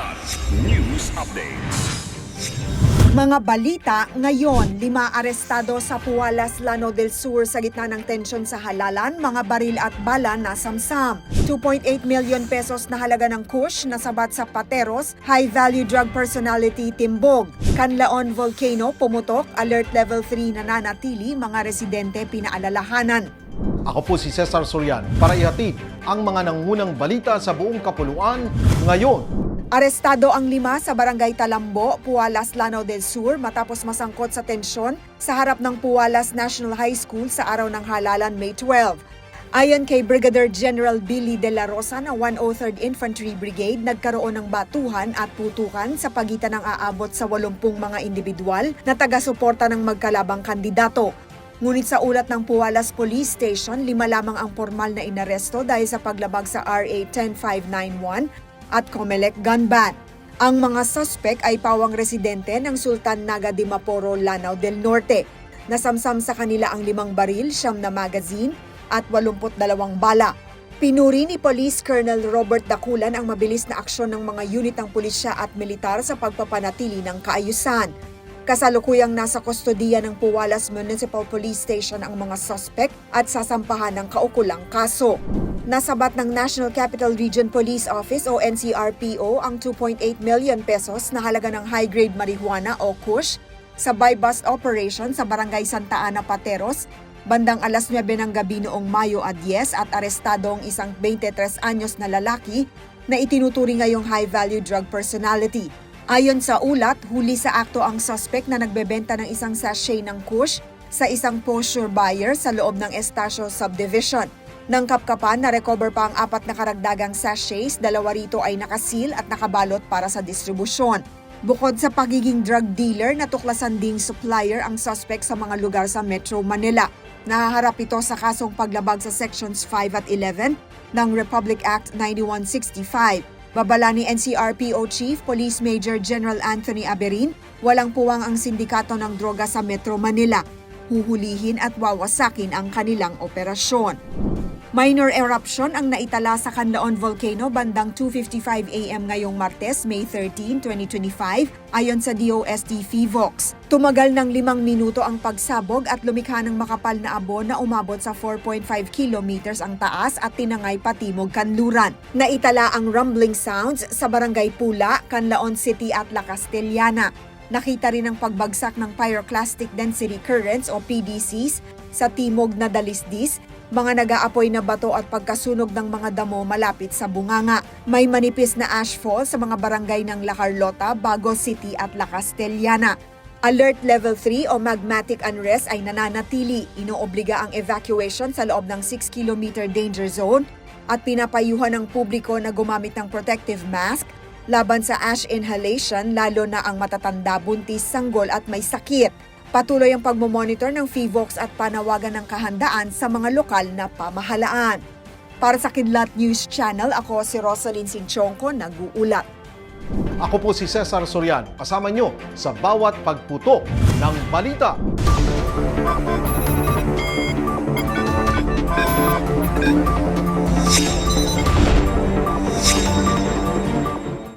Kilat News Updates. Mga balita ngayon, lima arestado sa Pualas, Lano del Sur sa gitna ng tensyon sa halalan, mga baril at bala na samsam. 2.8 million pesos na halaga ng kush na sabat sa Pateros, high-value drug personality Timbog. Canlaon Volcano pumutok, alert level 3 na nanatili, mga residente pinaalalahanan. Ako po si Cesar Sorian para ihatid ang mga nangunang balita sa buong kapuluan ngayon. Arestado ang lima sa Barangay Talambo, Pualas, Lanao del Sur matapos masangkot sa tensyon sa harap ng Pualas National High School sa araw ng halalan May 12. Ayon kay Brigadier General Billy De La Rosa ng 103rd Infantry Brigade, nagkaroon ng batuhan at putukan sa pagitan ng aabot sa 80 mga individual na taga-suporta ng magkalabang kandidato. Ngunit sa ulat ng Pualas Police Station, lima lamang ang formal na inaresto dahil sa paglabag sa RA 10591 at Comelec gun ban. Ang mga suspect ay pawang residente ng Sultan Naga de Maporo, Lanao del Norte. Nasamsam sa kanila ang limang baril, siyam na magazine at 82 bala. Pinuri ni Police Colonel Robert Dakulan ang mabilis na aksyon ng mga unit ng pulisya at militar sa pagpapanatili ng kaayusan. Kasalukuyang nasa kustodiya ng Puwalas Municipal Police Station ang mga suspect at sasampahan ng kaukulang kaso. Nasabat ng National Capital Region Police Office o NCRPO ang 2.8 million pesos na halaga ng high-grade marijuana o kush sa buy-bust operation sa Barangay Santa Ana, Pateros, bandang alas 9 ng gabi noong Mayo at 10 at arestado ang isang 23 anyos na lalaki na itinuturing ngayong high-value drug personality. Ayon sa ulat, huli sa akto ang suspect na nagbebenta ng isang sachet ng kush sa isang posture buyer sa loob ng Estacio Subdivision. Nang kapkapan, na-recover pa ang apat na karagdagang sachets, dalawa rito ay nakasil at nakabalot para sa distribusyon. Bukod sa pagiging drug dealer, natuklasan ding supplier ang suspect sa mga lugar sa Metro Manila. Nahaharap ito sa kasong paglabag sa Sections 5 at 11 ng Republic Act 9165. Babala ni NCRPO Chief Police Major General Anthony Aberin, walang puwang ang sindikato ng droga sa Metro Manila. Huhulihin at wawasakin ang kanilang operasyon. Minor eruption ang naitala sa Canlaon Volcano bandang 2.55 a.m. ngayong Martes, May 13, 2025, ayon sa DOST FIVOX. Tumagal ng limang minuto ang pagsabog at lumikha ng makapal na abo na umabot sa 4.5 kilometers ang taas at tinangay patimog kanluran. Naitala ang rumbling sounds sa Barangay Pula, Canlaon City at La Castellana. Nakita rin ang pagbagsak ng pyroclastic density currents o PDCs sa timog na dalisdis, mga nag-aapoy na bato at pagkasunog ng mga damo malapit sa bunganga. May manipis na ashfall sa mga barangay ng La Carlota, Bago City at La Castellana. Alert Level 3 o magmatic unrest ay nananatili. Inoobliga ang evacuation sa loob ng 6 km danger zone at pinapayuhan ng publiko na gumamit ng protective mask laban sa ash inhalation lalo na ang matatanda, buntis, sanggol at may sakit. Patuloy ang pagmomonitor ng FIVOX at panawagan ng kahandaan sa mga lokal na pamahalaan. Para sa Kidlat News Channel, ako si Rosalyn Sinchonko, nag-uulat. Ako po si Cesar Sorian, kasama nyo sa bawat pagputo ng balita.